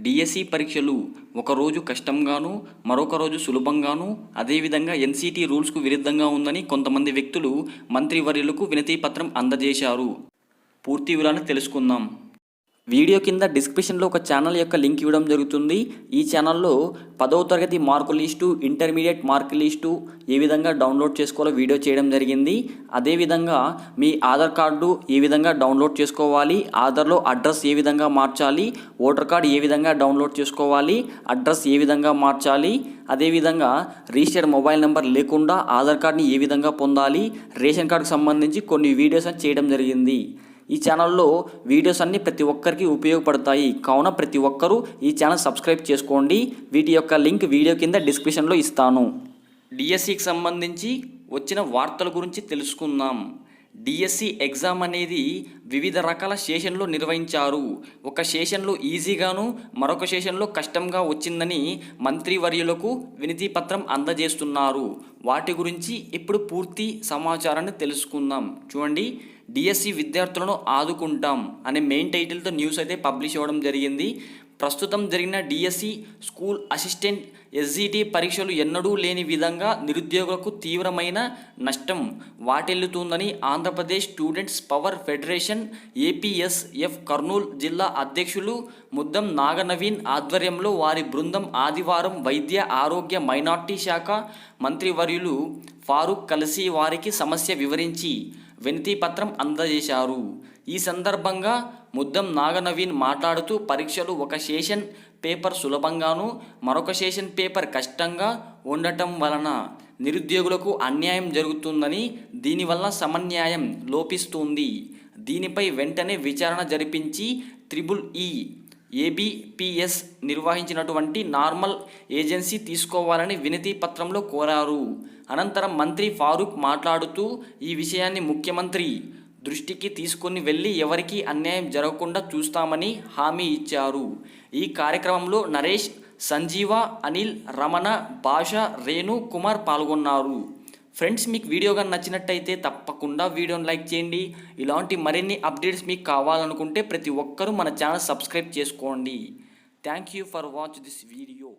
DSC పరీక్షలు ఒకరోజు కష్టంగాను మరొక రోజు సులభంగాను అదేవిధంగా ఎన్సిటి రూల్స్కు విరుద్ధంగా ఉందని కొంతమంది వ్యక్తులు మంత్రివర్యులకు వినతిపత్రం అందజేశారు. పూర్తి వివరాలను తెలుసుకుందాం. వీడియో కింద డిస్క్రిప్షన్లో ఒక ఛానల్ యొక్క లింక్ ఇవ్వడం జరుగుతుంది. ఈ ఛానల్లో పదవ తరగతి mark list intermediate mark list ఏ విధంగా డౌన్లోడ్ చేసుకోవాలో వీడియో చేయడం జరిగింది. అదేవిధంగా మీ ఆధార్ కార్డు ఏ విధంగా డౌన్లోడ్ చేసుకోవాలి ఆధార్లో అడ్రస్ ఏ విధంగా మార్చాలి ఓటర్ కార్డు ఏ విధంగా డౌన్లోడ్ చేసుకోవాలి అడ్రస్ ఏ విధంగా మార్చాలి అదేవిధంగా రిజిస్టర్డ్ మొబైల్ నెంబర్ లేకుండా ఆధార్ కార్డ్ని ఏ విధంగా పొందాలి రేషన్ కార్డుకు సంబంధించి కొన్ని వీడియోస్ అని చేయడం జరిగింది. ఈ ఛానల్లో వీడియోస్ అన్నీ ప్రతి ఒక్కరికి ఉపయోగపడతాయి. కావున ప్రతి ఒక్కరూ ఈ ఛానల్ సబ్స్క్రైబ్ చేసుకోండి. వీటి యొక్క లింక్ వీడియో కింద డిస్క్రిప్షన్లో ఇస్తాను. డిఎస్సికి సంబంధించి వచ్చిన వార్తల గురించి తెలుసుకుందాం. డిఎస్సి ఎగ్జామ్ అనేది వివిధ రకాల సెషన్లు నిర్వహించారు. ఒక సెషన్లో ఈజీగాను మరొక సెషన్లో కష్టంగా వచ్చిందని మంత్రివర్యులకు వినతి పత్రం అందజేస్తున్నారు. వాటి గురించి ఇప్పుడు పూర్తి సమాచారాన్ని తెలుసుకుందాం. చూడండి డిఎస్సి విద్యార్థులను ఆదుకుంటాం అనే మెయిన్ టైటిల్తో న్యూస్ అయితే పబ్లిష్ అవ్వడం జరిగింది. ప్రస్తుతం జరిగిన డిఎస్సి స్కూల్ అసిస్టెంట్ ఎస్జిటి పరీక్షలు ఎన్నడూ లేని విధంగా నిరుద్యోగులకు తీవ్రమైన నష్టం వాటిల్లుతుందని Andhra Pradesh students power federation APSF Kurnool జిల్లా అధ్యక్షులు ముద్దం నాగనవీన్ ఆధ్వర్యంలో వారి బృందం ఆదివారం వైద్య ఆరోగ్య మైనార్టీ శాఖ మంత్రివర్యులు ఫారూక్ కలిసి వారికి సమస్య వివరించి వినతిపత్రం అందజేశారు. ఈ సందర్భంగా ముద్దం నాగనవీన్ మాట్లాడుతూ పరీక్షలు ఒక సెషన్ పేపర్ సులభంగాను మరొక సెషన్ పేపర్ కష్టంగా ఉండటం వలన నిరుద్యోగులకు అన్యాయం జరుగుతుందని దీనివల్ల సమన్యాయం లోపిస్తుంది. దీనిపై వెంటనే విచారణ జరిపించి త్రిబుల్ ఈ ఏబిపిఎస్ నిర్వహించినటువంటి నార్మల్ ఏజెన్సీ తీసుకోవాలని వినతి పత్రంలో కోరారు. అనంతరం మంత్రి ఫారూక్ మాట్లాడుతూ ఈ విషయాన్ని ముఖ్యమంత్రి దృష్టికి తీసుకొని వెళ్ళి ఎవరికీ అన్యాయం జరగకుండా చూస్తామని హామీ ఇచ్చారు. ఈ కార్యక్రమంలో నరేష్ సంజీవ అనిల్ రమణ భాష రేణు కుమార్ పాల్గొన్నారు. ఫ్రెండ్స్ మీకు వీడియో కానీ నచ్చినట్టయితే తప్పకుండా వీడియోని లైక్ చేయండి. ఇలాంటి మరిన్ని అప్డేట్స్ మీకు కావాలనుకుంటే ప్రతి ఒక్కరూ మన ఛానల్ సబ్స్క్రైబ్ చేసుకోండి. Thank you for watch this video.